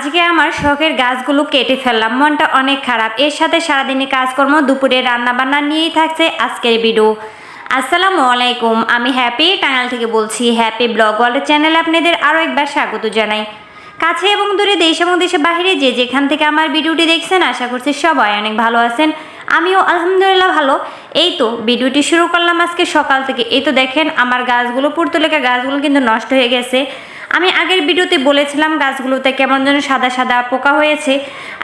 আজকে আমার শখের গাছগুলো কেটে ফেললাম। মনটা অনেক খারাপ। এর সাথে সারাদিনে কাজকর্ম, দুপুরে রান্না বান্না নিয়েই থাকছে আজকের ভিডিও। আসসালামু আলাইকুম। আমি হ্যাপি টাঙ্গাল থেকে বলছি। হ্যাপি ব্লগ ওয়ার্ল্ড চ্যানেল আপনাদের আরও একবার স্বাগত জানাই। কাছে এবং দূরে দেশ এবং দেশের বাইরে যে যেখান থেকে আমার ভিডিওটি দেখছেন, আশা করছি সবাই অনেক ভালো আছেন। আমিও আলহামদুলিল্লাহ ভালো। এই তো ভিডিওটি শুরু করলাম আজকে সকাল থেকে। এই তো দেখেন, আমার গাছগুলো, পুরতলেকা গাছগুলো কিন্তু নষ্ট হয়ে গেছে। আমি আগের ভিডিওতে বলেছিলাম গাছগুলোতে কেমন যেন সাদা সাদা পোকা হয়েছে,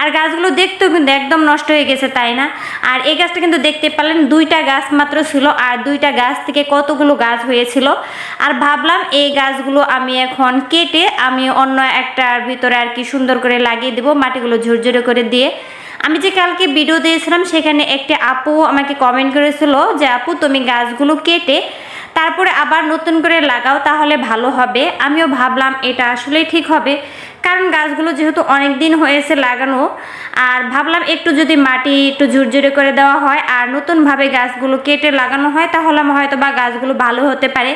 আর গাছগুলো দেখতেও কিন্তু একদম নষ্ট হয়ে গেছে, তাই না? আর এই গাছটা কিন্তু দেখতে পারলেন দুইটা গাছ মাত্র ছিল, আর দুইটা গাছ থেকে কতগুলো গাছ হয়েছিল। আর ভাবলাম এই গাছগুলো আমি এখন কেটে আমি অন্য একটার ভিতরে আর কি সুন্দর করে লাগিয়ে দেবো, মাটিগুলো ঝুরঝুরে করে দিয়ে। আমি যে কালকে ভিডিও দিয়েছিলাম, সেখানে একটি আপু আমাকে কমেন্ট করেছিল যে, আপু, তুমি গাছগুলো কেটে তারপরে আবার নতুন করে লাগাও তাহলে ভালো হবে। আমিও ভাবলাম এটা আসলেই ঠিক হবে। কারণ গাছগুলো যেহেতু অনেক দিন হয়েছে লাগানো, আর ভাবলাম একটু যদি মাটি একটু ঝুরঝুরে করে দেওয়া হয়, আর নতুনভাবে গাছগুলো কেটে লাগানো হয়, তাহলে হয়তো বা গাছগুলো ভালো হতে পারে।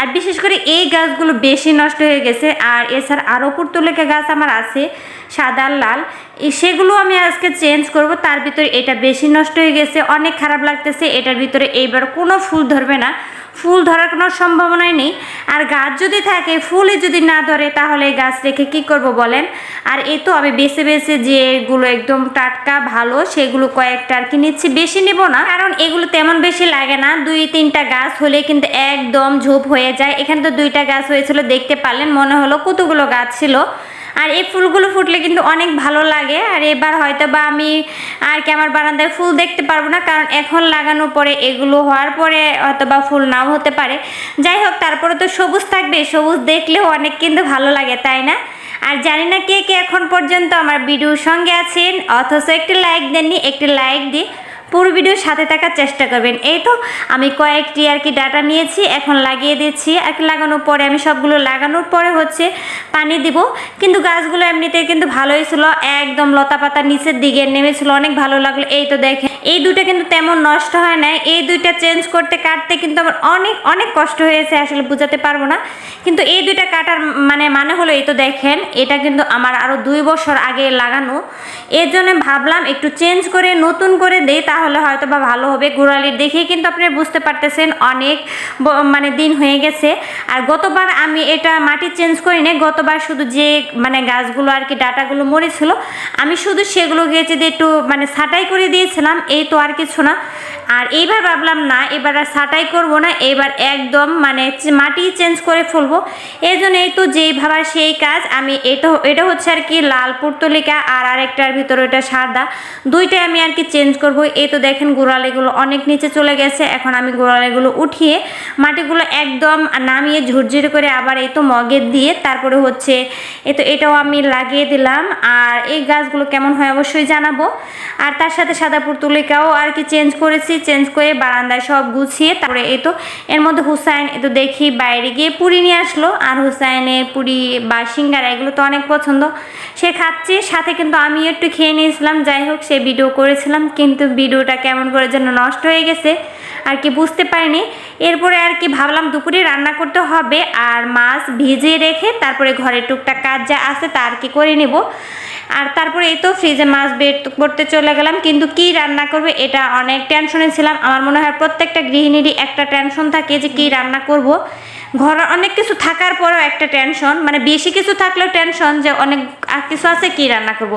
আর বিশেষ করে এই গাছগুলো বেশি নষ্ট হয়ে গেছে, আর এছাড়া আরও পুরতুলেকা গাছ আমার আছে, সাদা লাল। সেগুলো আমি আজকে চেঞ্জ করব, তার ভিতরে এটা বেশি নষ্ট হয়ে গেছে, অনেক খারাপ লাগতেছে, এটার ভিতরে এইবার কোনো ফুল ধরবে না। ফুল ধরার কোনো সম্ভাবনাই নেই। আর গাছ যদি থাকে ফুলই যদি না ধরে, তাহলে গাছ রেখে কি করব বলেন? আর এ তো আমি বেছে বেছে যেগুলো একদম টাটকা, ভালো, সেগুলো কয়েকটা আর কি নিচ্ছি। বেশি নেব না, কারণ এগুলো তেমন বেশি লাগে না। দুই, তিনটা গাছ হলে কিন্তু একদম ঝোপ হয়ে যায়। এখানে তো দুইটা গাছ হয়েছিল, দেখতে পারলেন, মনে হলো কতগুলো গাছ ছিল। আর এই ফুলগুলো ফুটলে কিন্তু অনেক ভালো লাগে। আর এবার হয়তো বা আমি আর কি আমার বারান্দায় ফুল দেখতে পারব না, কারণ এখন লাগানোর পরে এগুলো হওয়ার পরে হয়তো বা ফুল নাও হতে পারে। যাই হোক, তারপরে তো সবুজ থাকবে, সবুজ দেখলেও অনেক কিন্তু ভালো লাগে, তাই না? আর জানি না কে কে এখন পর্যন্ত আমার ভিডিওর সঙ্গে আছেন, অথচ একটি লাইক দেননি, একটি লাইক দিয়ে পুরো ভিডিও সাথে থাকার চেষ্টা করবেন। এই তো, আমি কয়েকটি আর কি ডাটা নিয়েছি, এখন লাগিয়ে দিচ্ছি। আর কি লাগানোর পরে আমি সবগুলো লাগানোর পরে হচ্ছে পানি দিব। কিন্তু গাছগুলো এমনিতে কিন্তু ভালোই ছিল, একদম লতা পাতা নিচের দিকে নেমেছিল, অনেক ভালো লাগল। এই তো দেখেন। এই দুইটা কিন্তু তেমন নষ্ট হয় না এই দুইটা চেঞ্জ করতে, কাটতে কিন্তু আমার অনেক অনেক কষ্ট হয়েছে, আসলে বোঝাতে পারব না। কিন্তু এই দুইটা কাটার মানে মানে হলো এই তো দেখেন, এটা কিন্তু আমার আরও দুই বছর আগে লাগানো। এর জন্য ভাবলাম একটু চেঞ্জ করে, নতুন করে দেই, তাহলে হয়তো বা ভালো হবে। গোড়ালির দেখে কিন্তু আপনি বুঝতে পারতেছেন, অনেক মানে দিন হয়ে গেছে। আর গতবার আমি এটা মাটি চেঞ্জ করি না গতবার শুধু যে মানে গাছগুলো আর কি ডাটাগুলো মরেছিল, আমি শুধু সেগুলো গিয়েছে দিয়ে একটু মানে ছাটাই করে দিয়েছিলাম। এই তো আর কিছু না। আর এইবার ভাবলাম, না, এবার আর ছাটাই করব না, এবার একদম মানে মাটি চেঞ্জ করে ফুলবো। এই জন্য এই তো যেই ভাবার সেই কাজ, আমি এটা এটা হচ্ছে আর কি লাল পুর্তলিকা আর আরেকটার ভিতরে ওটা সাদা। দুইটাই আমি আর কি চেঞ্জ করব। এই তো দেখেন গোড়ালিগুলো অনেক নিচে চলে গেছে। এখন আমি গোড়ালিগুলো উঠিয়ে মাটিগুলো একদম নামিয়ে ঝুরঝুরে করে আবার এই তো মগে দিয়ে তারপরে হচ্ছে এ তো এটাও আমি লাগিয়ে দিলাম। আর এই গাছগুলো কেমন হয় অবশ্যই জানাব। আর তার সাথে সাদা পুর্তুলিকাও আর কি চেঞ্জ করেছি চেঞ্জ করে বারান্দায় সব গুছিয়ে তারপরে এই তো, এর মধ্যে হুসাইন, এই তো দেখি বাইরে গিয়ে পুরি নিয়ে আসলো। আর হুসাইনের পুরি বা সিঙ্গারা এগুলো তো অনেক পছন্দ। সে খাচ্ছে, সাথে কিন্তু আমি একটু খেয়ে নিয়েছিলাম। যাই হোক, সে ভিডিও করেছিলাম, কিন্তু ভিডিওটা কেমন করে যেন নষ্ট হয়ে গেছে, আর কি বুঝতে পারিনি। এরপরে আর কি ভাবলাম দুপুরে রান্না করতে হবে, আর মাছ ভিজিয়ে রেখে তারপরে ঘরে টুকটাক কাজ যা আছে তা আর কি করে নেব। আর তারপরে এই তো ফ্রিজে মাছ বের করতে চলে গেলাম, কিন্তু কি রান্না করবে এটা অনেক টেনশনে ছিলাম। আমার মনে হয় প্রত্যেকটা গৃহিণীরই একটা টেনশন থাকে যে কি রান্না করব। ঘরে, অনেক কিছু থাকার পরেও একটা টেনশন মানে বেশি কিছু থাকলেও টেনশন যে অনেক, আর কিছু আছে কি রান্না করব।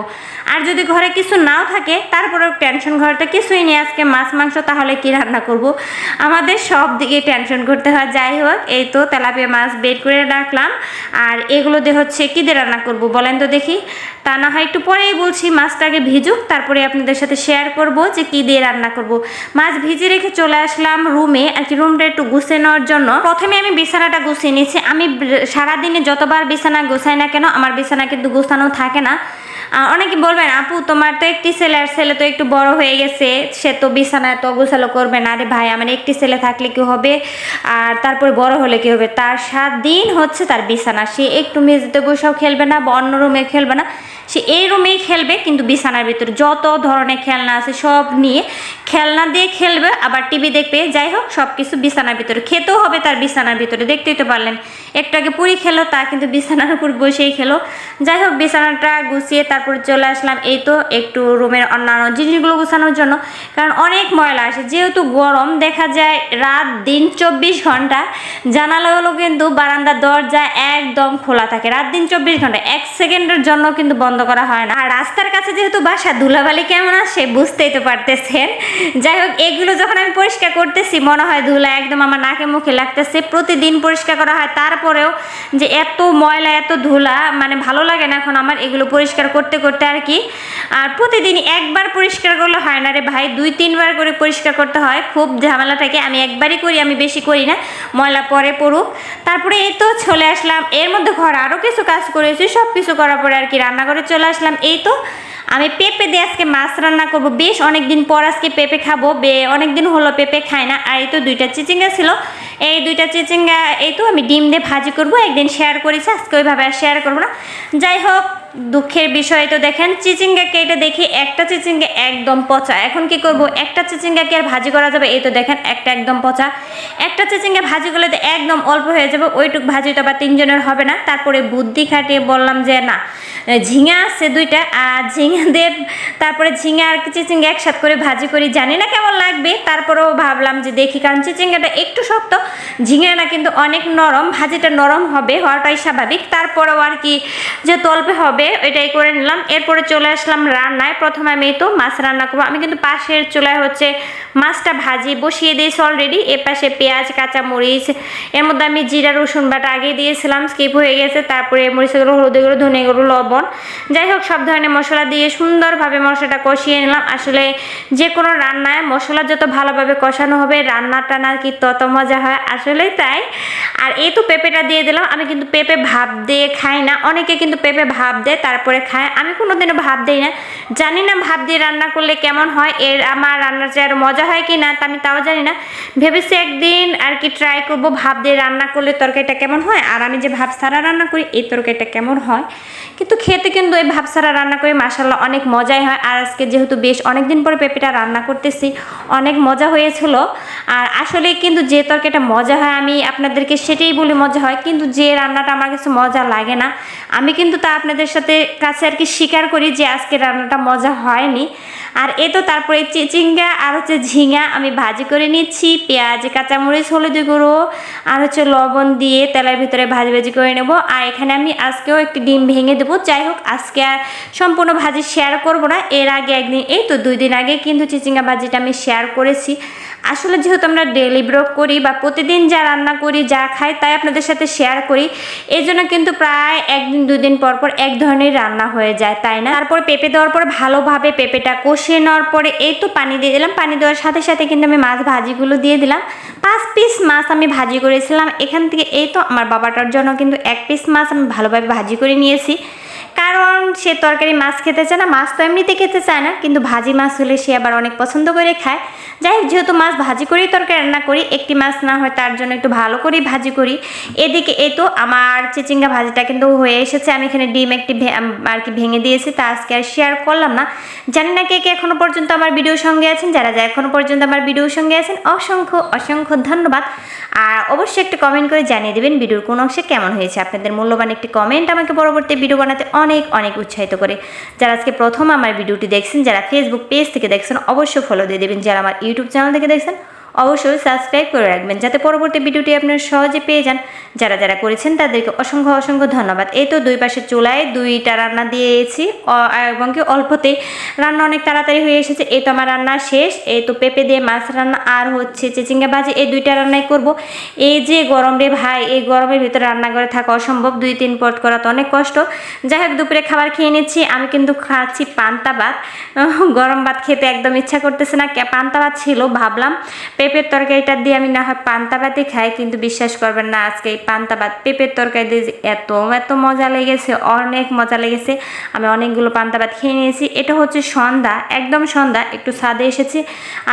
আর যদি ঘরে কিছু নাও থাকে, তারপরেও টেনশন ঘরটা কিছুই নেই। আজকে মাছ, মাংস, তাহলে কি রান্না করব? আমাদের সব দিকে টেনশন করতে হয়। যাই হোক, এই তো তেলাপিয়া মাছ বের করে রাখলাম। আর এগুলো দিয়ে হচ্ছে কী দিয়ে রান্না করব বলেন তো দেখি। তা না হয় একটু পরেই বলছি মাছটাকে ভিজুক, তারপরে আপনাদের সাথে শেয়ার করব যে কী দিয়ে রান্না করব। মাছ ভিজে রেখে চলে আসলাম রুমে আর কি রুমটা একটু গুছিয়ে নেওয়ার জন্য। প্রথমে আমি বিছানাটা গুছিয়ে নিয়েছি। আমি সারাদিনে যতবার বিছানা গোছাই না কেন, আমার বিছানা কিন্তু গোছানো থাকে না। অনেকে বলবেন, আপু, তোমার তো একটি ছেলে আর ছেলে তো একটু বড় হয়ে গেছে, সে তো বিছানা এত গোছালো করবে না আরে ভাই, আমার একটি ছেলে থাকলে কি হবে? আর তারপরে বড় হলে কি হবে? তার সাত দিন হচ্ছে তার বিছানা, সে একটু মেঝেতে বসেও খেলবে না বা অন্য রুমে খেলবে না, সে এই রুমেই খেলবে কিন্তু বিছানার ভিতরে। যত ধরনের খেলনা আছে সব নিয়ে খেলনা দিয়ে খেলবে, আবার টিভি দেখবে, যাই হোক সব কিছু বিছানার ভিতরে। খেতেও হবে তার বিছানার ভিতরে, দেখতেই তো পারলেন। একটু আগে পুরি খেলো, তা কিন্তু বিছানার উপর বসেই খেলো। যাই হোক, বিছানাটা গুছিয়ে তারপর চলে আসলাম এই তো একটু রুমের অন্যান্য জিনিসগুলো গুছানোর জন্য। কারণ অনেক ময়লা আসে, যেহেতু গরম, দেখা যায় রাত দিন চব্বিশ ঘণ্টা। জানালাগুলো কিন্তু বারান্দার দরজা একদম খোলা থাকে, রাত দিন চব্বিশ ঘণ্টা, এক সেকেন্ডের জন্য কিন্তু বন্ধ করা হয় না। আর রাস্তার কাছে যেহেতু বাসা, ধুলাবালি কেমন আসে বুঝতেই তো পারতেছেন। যাই হোক, এগুলো যখন আমি পরিষ্কার করতেছি, মনে হয় ধুলা একদম আমার নাকে মুখে লাগতেছে। প্রতিদিন পরিষ্কার করা হয়, তারপরেও যে এত ময়লা, এত ধুলা মানে ভালো লাগে না এখন আমার এগুলো পরিষ্কার করতে। করতে করতে আর কি। আর প্রতিদিন একবার পরিষ্কার করলে হয় না রে ভাই। দুই, তিনবার করে পরিষ্কার করতে হয়। খুব ঝামেলা থাকে। আমি একবারই করি, আমি বেশি করি না। ময়লা পরে পড়ুক। তারপরে এই তো চলে আসলাম। এর মধ্যে ঘর আরও কিছু কাজ করেছি। সব কিছু করার পরে আর কি রান্নাঘরে চলে আসলাম। এই তো আমি পেঁপে দিয়ে আজকে মাছ রান্না করব। বেশ অনেক দিন পর আজকে পেঁপে খাব। বে অনেক দিন হলো পেঁপে খাই না। আর এই তো দুইটা চিচিঙ্গা ছিল। এই দুইটা চিচিঙ্গা, এই তো আমি ডিম দিয়ে ভাজি করব। একদিন শেয়ার করেছি। আজকে ওইভাবে আর শেয়ার করব না। যাই হোক দুঃখের বিষয় তো দেখেন, চিচিঙ্গা কেটে দেখি একটা চিচিঙ্গা একদম পচা। এখন কি করব? একটা চিচিঙ্গাকে আর ভাজি করা যাবে? এই তো দেখেন, একটা একদম পচা। একটা চিচিঙ্গা ভাজি করলে তো একদম অল্প হয়ে যাবে, ওইটুক ভাজি তো আবার তিনজনের হবে না। তারপরে বুদ্ধি খাটিয়ে বললাম যে, না, ঝিঙা আছে দুইটা, আর ঝিঙা দিয়ে তারপরে ঝিঙা আর চিচিঙ্গা একসাথে করে ভাজি করি। জানি না কেমন লাগবে, তারপরেও ভাবলাম যে দেখি, কারণ চিচিঙ্গাটা একটু শক্ত ঝিঙাটা কিন্তু অনেক নরম, ভাজিটা নরম হবে, হওয়াটাই স্বাভাবিক। তারপরেও আর কি যে তল্পে হবে এটাই করে নিলাম। এরপরে চলে আসলাম রান্নায়। প্রথমে আমি তো মাছ রান্না করব। আমি কিন্তু পাশের চুলায় হচ্ছে মাছটা ভাজি, বসিয়ে দিয়েছি অলরেডি এ পাশে পেঁয়াজ, কাঁচামরিচ, এর মধ্যে আমি জিরা, রসুন বাটা আগে দিয়েছিলাম স্কিপ হয়ে গেছে। তারপরে মরিচগুলো হলুদগুলো ধনেগুলো লবণ। যাই হোক, সব ধরনের মশলা দিয়ে সুন্দরভাবে মশলাটা কষিয়ে নিলাম। আসলে যে কোনো রান্নায় মশলা যত ভালোভাবে কষানো হবে, রান্নাটা নাকি তত মজা হয়। আসলেই তাই। আর এই তো পেঁপেটা দিয়ে দিলাম। আমি কিন্তু পেঁপে ভাপ দিয়ে খাই না। অনেকে কিন্তু পেঁপে ভাপ দেয় তারপরে খায়। আমি কোনোদিনও ভাপ দিই না। জানি না ভাপ দিয়ে রান্না করলে কেমন হয়, এর আমার রান্নার চেয়ে আরও মজা হয় কি না, তা আমি তাও জানি না। ভেবেছি একদিন আর কি ট্রাই করব ভাপ দিয়ে রান্না করলে তরকারিটা কেমন হয়, আর আমি যে ভাব ছাড়া রান্না করি, এই তরকারিটা কেমন হয়। কিন্তু খেতে কিন্তু এই ভাব ছাড়া রান্না করে মাসাল্লাহ অনেক মজাই হয়। আর আজকে যেহেতু বেশ অনেক দিন পরে পেঁপেটা রান্না করতেছি, অনেক মজা হয়েছিল। আর আসলে কিন্তু যে তরকারিটা মজা হয়, আমি আপনাদেরকে সেটাই বলি মজা হয়। কিন্তু যে রান্নাটা আমার কাছে মজা লাগে না, আমি কিন্তু তা আপনাদের সাথে কাছে আর কি স্বীকার করি যে আজকে রান্নাটা মজা হয়নি। আর এ তো তারপরে চিচিঙ্গা আর হচ্ছে ঝিঙা আমি ভাজি করে নিচ্ছি, পেঁয়াজ, কাঁচামরিচ, হলুদ গুঁড়ো আর হচ্ছে লবণ দিয়ে তেলের ভিতরে ভাজি ভাজি করে নেব। আর এখানে আমি আজকেও একটি ডিম ভেঙে দেবো। যাই হোক, আজকে আর সম্পূর্ণ ভাজি শেয়ার করব না। এর আগে একদিন, এই তো দুই দিন আগে কিন্তু চিচিঙ্গা ভাজিটা আমি শেয়ার করেছি। আসলে যেহেতু আমরা ডেলি ব্লগ করি বা প্রতিদিন যা রান্না করি, যা খাই, তাই আপনাদের সাথে শেয়ার করি। এই জন্য কিন্তু প্রায় একদিন, দুদিন পর পর এক ধরনের রান্না হয়ে যায়, তাই না? তারপর পেঁপে দেওয়ার পর ভালোভাবে পেঁপেটা কষিয়ে নেওয়ার পরে এই তো পানি দিয়ে দিলাম। পানি দেওয়ার সাথে সাথে কিন্তু আমি মাছ ভাজিগুলো দিয়ে দিলাম। পাঁচ পিস মাছ আমি ভাজি করেছিলাম। এখান থেকে এই তো আমার বাবাটার জন্য কিন্তু এক পিস মাছ আমি ভালোভাবে ভাজি করে নিয়েছি। কারণ সে তরকারি মাছ খেতে চায় না, মাছ তো এমনিতে খেতে চায় না, কিন্তু ভাজি মাছ হলে সে আবার অনেক পছন্দ করে খায়। যাই হোক, যেহেতু মাছ ভাজি করেই তরকারি রান্না করি, একটি মাছ না হয় তার জন্য একটু ভালো করেই ভাজি করি। এদিকে এই তো আমার চিচিঙ্গা ভাজিটা কিন্তু হয়ে এসেছে, আমি এখানে ডিম একটি আর কি ভেঙে দিয়েছি, তা আজকে আর শেয়ার করলাম না। জানি না কে কে এখনও পর্যন্ত আমার ভিডিওর সঙ্গে আছেন, যারা যারা এখনও পর্যন্ত আমার ভিডিওর সঙ্গে আছেন, অসংখ্য অসংখ্য ধন্যবাদ। আর অবশ্যই একটি কমেন্ট করে জানিয়ে দেবেন ভিডিওর কোন অংশে কেমন হয়েছে, আপনাদের মূল্যবান একটি কমেন্ট আমাকে পরবর্তী ভিডিও বানাতে অনেক অনেক অনেক উৎসাহিত করে। যারা আজকে প্রথম আমার ভিডিওটি দেখছেন, যারা ফেসবুক পেজ থেকে দেখছেন, অবশ্যই ফলো দিয়ে দেবেন। যারা আমার ইউটিউব চ্যানেল থেকে দেখছেন অবশ্যই সাবস্ক্রাইব করে রাখবেন, যাতে পরবর্তী ভিডিওটি আপনারা সহজে পেয়ে যান। যারা যারা করেছেন তাদেরকে অসংখ্য অসংখ্য ধন্যবাদ। এই তো দুই পাশে চুলায় দুইটা রান্না দিয়েছি এবং কি অল্পতেই। রান্না অনেক তাড়াতাড়ি হয়ে এসেছে, এই তো আমার রান্না শেষ। এই তো পেঁপে দিয়ে মাছ রান্না আর হচ্ছে চিচিঙ্গা ভাজি, এই দুইটা রান্নাই করব। এই যে গরম রে ভাই, এই গরমের ভিতরে রান্না করে থাকা অসম্ভব, দুই তিন পট করা তো অনেক কষ্ট। যাই হোক, দুপুরে খাবার খেয়ে নিচ্ছি, আমি কিন্তু খাচ্ছি পান্তা ভাত। গরম ভাত খেতে একদম ইচ্ছা করতেছে না পান্তা ভাত ছিল, ভাবলাম পেঁপের তরকারিটা দিয়ে আমি না হয় পান্তা ভাতই খাই, কিন্তু বিশ্বাস করবেন না, আজকে এই পান্তা ভাত, পেঁপের তরকারি দিয়ে এত এত মজা লেগেছে, অনেক মজা লেগেছে। আমি অনেকগুলো পান্তা ভাত খেয়ে নিয়েছি। এটা হচ্ছে সন্ধ্যা, একদম সন্ধ্যা, একটু ছাদে এসেছি।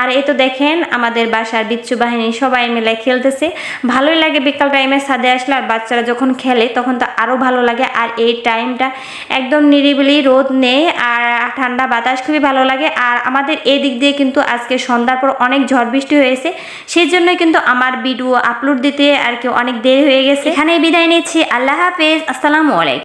আর এই তো দেখেন, আমাদের বাসার বিচ্ছু বাহিনী সবাই মিলে খেলতেছে। ভালোই লাগে বিকাল টাইমে ছাদে আসলে, আর বাচ্চারা যখন খেলে, তখন তো আরও ভালো লাগে। আর এই টাইমটা একদম নিরিবিলি রোদ নেই, আর ঠান্ডা বাতাস খুবই ভালো লাগে। আর আমাদের এই দিক দিয়ে কিন্তু আজকে সন্ধ্যার পর অনেক ঝড় বৃষ্টি হয়েছে। সেই জন্য কিন্তু আমার ভিডিও আপলোড দিতে আর কি অনেক দেরি হয়ে গেছে। এখানেই বিদায় নিচ্ছি। আল্লাহ হাফেজ। আসসালামু আলাইকুম।